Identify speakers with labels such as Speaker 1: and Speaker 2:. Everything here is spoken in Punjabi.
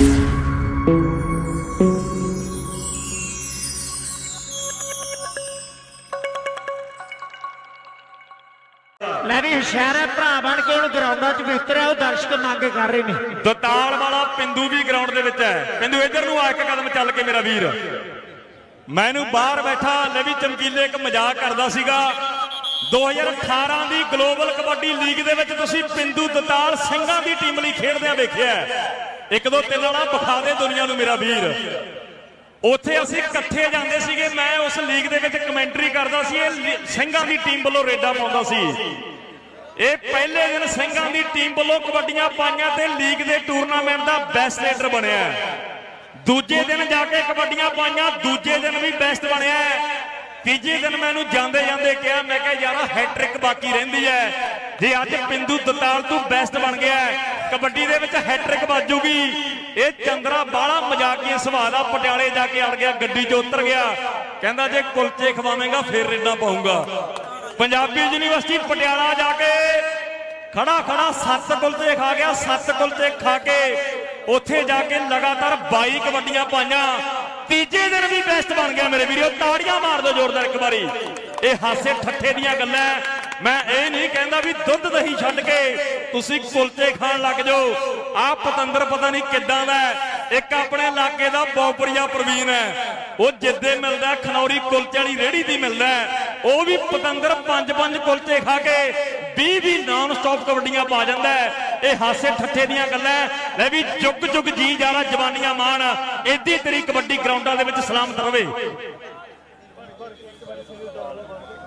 Speaker 1: ਲੈ ਵੀ ਹੁਸ਼ਿਆਰਾ ਭਰਾ ਬਣ ਕੇ ਹੁਣ ਗਰਾਊਂਡਾਂ 'ਚ ਵਿਸਤਰਿਆ ਉਹ ਦਰਸ਼ਕ ਮੰਗ ਕਰ ਰਹੇ ਨੇ।
Speaker 2: ਦਤਾਲ ਵਾਲਾ ਪਿੰਦੂ ਵੀ ਗਰਾਊਂਡ ਦੇ ਵਿੱਚ ਹੈ। ਪਿੰਦੂ, ਇੱਧਰ ਨੂੰ ਆ, ਇੱਕ ਕਦਮ ਚੱਲ ਕੇ ਮੇਰਾ ਵੀਰ। ਮੈਨੂੰ ਬਾਹਰ ਬੈਠਾ ਲੈ ਚਮਕੀਲੇ ਇੱਕ ਮਜ਼ਾਕ ਕਰਦਾ ਸੀਗਾ। 2018 ਦੀ ਗਲੋਬਲ ਕਬੱਡੀ ਲੀਗ ਦੇ ਵਿੱਚ ਤੁਸੀਂ ਪਿੰਦੂ, ਦਤਾਲ ਸਿੰਘਾਂ ਦੀ ਟੀਮ ਲਈ ਖੇਡਦਿਆਂ ਵੇਖਿਆ ਇੱਕ ਦੋ ਤਿੰਨ ਵਾਲਾ ਵਿਖਾ ਦੇ ਦੁਨੀਆ ਨੂੰ ਮੇਰਾ ਵੀਰ। ਉੱਥੇ ਅਸੀਂ ਇਕੱਠੇ ਜਾਂਦੇ ਸੀਗੇ, ਮੈਂ ਉਸ ਲੀਗ ਦੇ ਵਿੱਚ ਕਮੈਂਟਰੀ ਕਰਦਾ ਸੀ, ਇਹ ਸਿੰਘਾਂ ਦੀ ਟੀਮ ਵੱਲੋਂ ਰੇਡਾ ਪਾਉਂਦਾ ਸੀ। ਇਹ ਪਹਿਲੇ ਦਿਨ ਸਿੰਘਾਂ ਦੀ ਟੀਮ ਵੱਲੋਂ ਕਬੱਡੀਆਂ ਪਾਈਆਂ ਤੇ ਲੀਗ ਦੇ ਟੂਰਨਾਮੈਂਟ ਦਾ ਬੈਸਟ ਲੀਡਰ ਬਣਿਆ। ਦੂਜੇ ਦਿਨ ਜਾ ਕੇ ਕਬੱਡੀਆਂ ਪਾਈਆਂ, ਦੂਜੇ ਦਿਨ ਵੀ ਬੈਸਟ ਬਣਿਆ। ਤੀਜੇ ਦਿਨ ਮੈਨੂੰ ਜਾਂਦੇ ਜਾਂਦੇ ਕਿਹਾ, ਮੈਂ ਕਿਹਾ, ਯਾਰ ਹੈਟ੍ਰਿਕ ਬਾਕੀ ਰਹਿੰਦੀ ਹੈ। ਜੇ ਅੱਜ ਪਿੰਦੂ ਦਤਾਲ ਤੂੰ ਬੈਸਟ ਬਣ ਗਿਆ ਕਬੱਡੀ ਦੇ ਵਿੱਚ ਹੈਟ੍ਰਿਕ ਵੱਜੂਗੀ। ਇਹ ਚੰਦਰਾ ਬਾਲਾ ਮਜ਼ਾਕੀਆ ਸੁਭਾਅ ਦਾ ਪਟਿਆਲੇ ਜਾ ਕੇ ਅੜ ਗਿਆ, ਗੱਡੀ 'ਚ ਉਤਰ ਗਿਆ। ਕਹਿੰਦਾ ਜੇ ਕੁਲਚੇ ਖਵਾਵੇਂਗਾ, ਫੇਰ ਰੇਡਾਂ ਪਾਉਂਗਾ ਪੰਜਾਬੀ ਯੂਨੀਵਰਸਿਟੀ ਪਟਿਆਲਾ ਜਾ ਕੇ ਖੜਾ ਖੜਾ ਸੱਤ ਕੁਲਚੇ ਖਾ ਗਿਆ, ਸੱਤ ਕੁਲਚੇ ਖਾ ਕੇ ਉੱਥੇ ਜਾ ਕੇ ਲਗਾਤਾਰ 22 ਕਬੱਡੀਆਂ ਪਾਈਆਂ। ਤੀਜੇ ਦਿਨ ਵੀ ਬੈਸਟ ਬਣ ਗਿਆ ਮੇਰੇ ਵੀਰੋ, ਤਾੜੀਆਂ ਮਾਰ ਦਿਓ ਜ਼ੋਰਦਾਰ ਇੱਕ ਵਾਰੀ। ਇਹ ਹਾਸੇ ਠੱਠੇ ਦੀਆਂ ਗੱਲਾਂ ਮੈਂ ਇਹ ਨਹੀਂ ਕਹਿੰਦਾ ਵੀ ਦੁੱਧ ਦਹੀਂ ਛੱਡ ਕੇ ਤੁਸੀਂ ਕੁਲਚੇ ਖਾਣ ਲੱਗ ਜਾਓ। ਆਹ ਪਤੰਦਰ ਪਤਾ ਨਹੀਂ ਕਿੱਦਾਂ ਦਾ ਇੱਕ ਆਪਣੇ ਇਲਾਕੇ ਦਾ ਬੌਪਰੀਆ ਪ੍ਰਵੀਨ ਹੈ। ਉਹ ਜਿੱਦੇ ਮਿਲਦਾ, ਖਨੌਰੀ ਕੁਲਚੇ ਵਾਲੀ ਰੇੜੀ ਦੀ ਮਿਲਦਾ ਉਹ ਵੀ ਪਤੰਦਰ ਪੰਜ ਪੰਜ ਕੁਲਚੇ ਖਾ ਕੇ 20 ਵੀ ਨਾਨ ਸਟਾਪ ਕਬੱਡੀਆਂ ਪਾ ਜਾਂਦਾ ਇਹ ਹਾਸੇ ਠੱਠੇ ਦੀਆਂ ਗੱਲਾਂ ਹੈ। ਲੈ ਵੀ ਜੁਗ ਜੁਗ ਜੀ ਜਾਣਾ ਜਵਾਨੀਆਂ ਮਾਣ। ਏਦੀ ਤੇਰੀ ਕਬੱਡੀ ਗਰਾਊਂਡਾਂ ਦੇ ਵਿੱਚ ਸਲਾਮਤ ਰਵੇ।